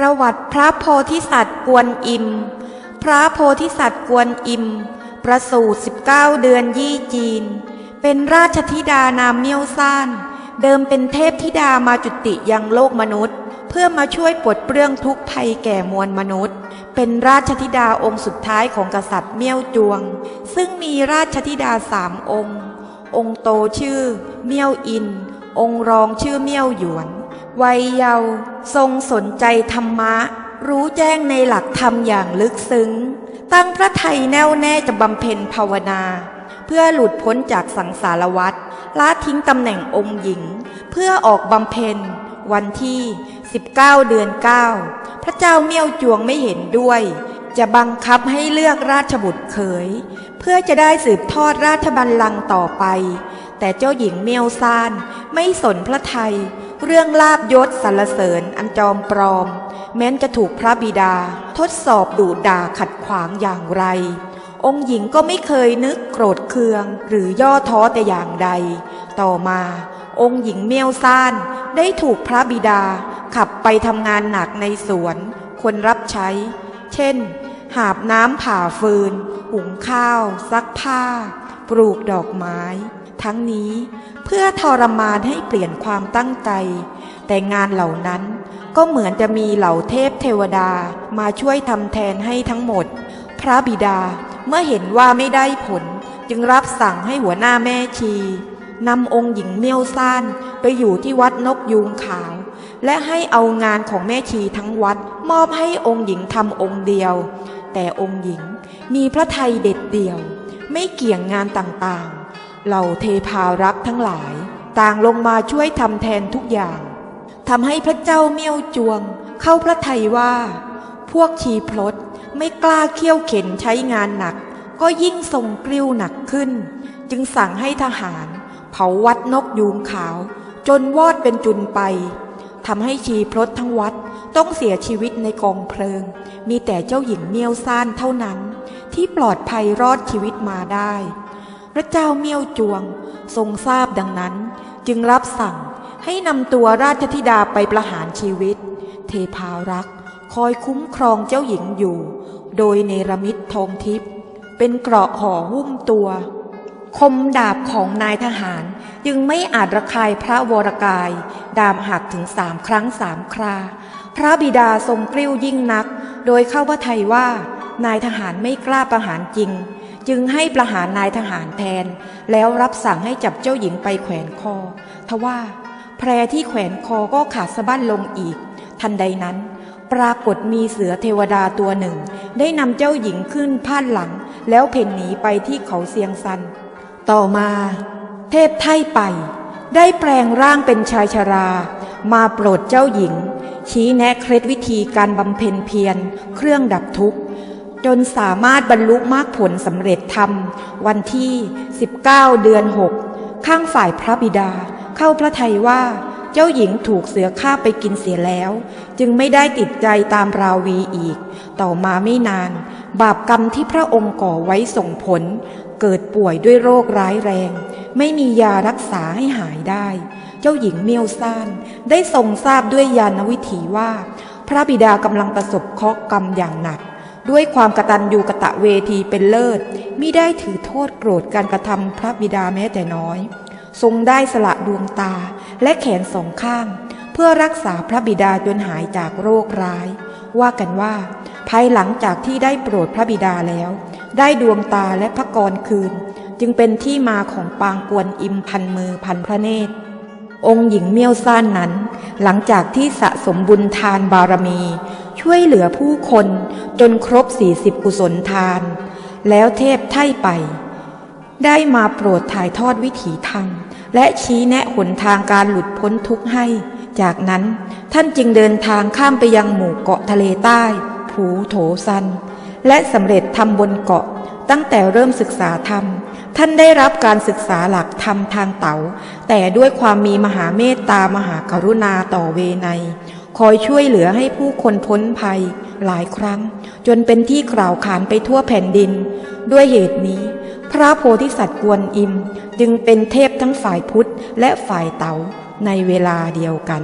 ประวัติพระโพธิสัตว์กวนอิม พระโพธิสัตว์กวนอิม ประสูติ19 เดือนยี่จีน เป็นราชธิดานามเมี่ยวซ่าน เดิมเป็นเทพธิดามาจุติยังโลกมนุษย์ เพื่อมาช่วยปลดเปลื้องทุกข์ภัยแก่มวลมนุษย์ เป็นราชธิดาองค์สุดท้ายของกษัตริย์เมี่ยวจวง ซึ่งมีราชธิดาสามองค์ องค์โตชื่อ เมี่ยวอิน องค์รองชื่อเมี่ยวหยวน วัยเยาว์ทรงสนใจธรรมะ รู้แจ้งในหลักธรรมอย่างลึกซึ้ง ตั้งพระไทยแน่วแน่จะบำเพ็ญภาวนา เพื่อหลุดพ้นจากสังสารวัฏละทิ้งตำแหน่งองค์หญิง เพื่อออกบำเพ็ญ วันที่ 19 เดือน 9 พระเจ้าเมี่ยวจวงไม่เห็นด้วย จะบังคับให้เลือกราชบุตรเขย เพื่อจะได้สืบทอดราชบัลลังก์ต่อไป แต่เจ้าหญิงเมียวซานไม่สนพระไทย เรื่องลาบยศสรรเสริญอันจอมปลอม แม้นจะถูกพระบิดา ทดสอบดุด่าขัดขวางอย่างไร องค์หญิงก็ไม่เคยนึกโกรธเคือง หรือย่อท้อแต่อย่างใด ต่อมา องค์หญิงเมียวซ่านได้ถูกพระบิดา ขับไปทำงานหนักในสวน คนรับใช้ เช่น หาบน้ำผ่าฟืน หุงข้าว ซักผ้า ปลูกดอกไม้ ทั้งนี้ เพื่อทรมานให้เปลี่ยนความตั้งใจ แต่งานเหล่านั้นก็เหมือนจะมีเหล่าเทพเทวดามาช่วยทำแทนให้ทั้งหมด พระบิดาเมื่อเห็นว่าไม่ได้ผล จึงรับสั่งให้หัวหน้าแม่ชีนำองค์หญิงเมียวซ่านไปอยู่ที่วัดนกยูงขาว และให้เอางานของแม่ชีทั้งวัด มอบให้องค์หญิงทำองค์เดียว แต่องค์หญิงมีพระไทยเด็ดเดี่ยว ไม่เกี่ยงงานต่าง เหล่าเทพารักษ์ทั้งหลาย ต่างลงมาช่วยทำแทนทุกอย่างทำให้พระเจ้าเมี่ยวจวง เข้าพระทัยว่า พวกชีพลดไม่กล้าเคี่ยวเข็นใช้งานหนัก ก็ยิ่งทรงกลิ้วหนักขึ้น จึงสั่งให้ทหาร เผาวัดนกยูงขาว จนวอดเป็นจุนไปทำให้ชีพลดทั้งวัดต้องเสียชีวิตในกองเพลิง มีแต่เจ้าหญิงเมียวซ่านเท่านั้น ที่ปลอดภัยรอดชีวิตมาได้ พระเจ้าเมี่ยวจวง ทรงทราบดังนั้น จึงรับสั่งให้นำตัวราชธิดาไปประหารชีวิต เทพารักษ์คอยคุ้มครองเจ้าหญิงอยู่ โดยเนรมิตทองทิพย์เป็นเกราะห่อหุ้มตัว คมดาบของนายทหารจึงไม่อาจระคายพระวรกาย ดามหักถึงสามครั้งสามครา พระบิดาทรงกลิ้วยิ่งนัก โดยเข้าพระทัยว่า นายทหารไม่กล้าประหารจริง จึงให้ประหารนายทหารแทน แล้วรับสั่งให้จับเจ้าหญิงไปแขวนคอ ทว่าแพรที่แขวนคอก็ขาดสะบั้นลงอีก ทันใดนั้น ปรากฏมีเสือเทวดาตัวหนึ่ง ได้นำเจ้าหญิงขึ้นพาดหลัง แล้วเพ่นหนีไปที่เขาเสียงซัน ต่อมา เทพไทไป ได้แปลงร่างเป็นชายชรา มาโปรดเจ้าหญิง ชี้แนะเคล็ดวิธีการบำเพ็ญเพียรเครื่องดับทุกข์ จนสามารถบรรลุมรรคผลสำเร็จธรรม วันที่ 19 เดือน 6 ข้างฝ่ายพระบิดา เข้าพระทัยว่าเจ้าหญิงถูกเสือฆ่าไปกินเสียแล้ว จึงไม่ได้ติดใจตามราวีอีก ต่อมาไม่นาน บาปกรรมที่พระองค์ก่อไว้ส่งผล เกิดป่วยด้วยโรคร้ายแรง ไม่มียารักษาให้หายได้ เจ้าหญิงเมียวซ่านได้ทรงทราบด้วยญาณวิถีว่า พระบิดากำลังประสบเคราะห์กรรมอย่างหนัก ด้วยความกระตัญญูกะตะเวทีเป็นเลิศมิได้ถือโทษโกรธการกระทำพระบิดาแม้แต่น้อย ทรงได้สละดวงตาและแขนสองข้าง เพื่อรักษาพระบิดาจนหายจากโรคร้าย ว่ากันว่า ภายหลังจากที่ได้โปรดพระบิดาแล้ว ได้ดวงตาและพระกรคืน จึงเป็นที่มาของปางกวนอิมพันมือพันพระเนตร องค์หญิงเมี่ยวซ่านนั้น หลังจากที่สะสมบุญทานบารมี ช่วยเหลือผู้คนจนครบสี่สิบกุศลทาน แล้วเทพไถ่ไป ได้มาโปรดถ่ายทอดวิถีธรรม และชี้แนะหนทางการหลุดพ้นทุกข์ให้ จากนั้นท่านจึงเดินทางข้ามไปยังหมู่เกาะทะเลใต้ ผูโถซัน และสำเร็จทำบนเกาะ ตั้งแต่เริ่มศึกษาธรรม ท่านได้รับการศึกษาหลักธรรมทางเต๋าแต่ด้วยความมีมหาเมตตามหากรุณาต่อเวไน คอยช่วยเหลือให้ผู้คนพ้นภัยหลายครั้ง จนเป็นที่กล่าวขานไปทั่วแผ่นดิน ด้วยเหตุนี้ พระโพธิสัตว์กวนอิม จึงเป็นเทพทั้งฝ่ายพุทธและฝ่ายเต๋าในเวลาเดียวกัน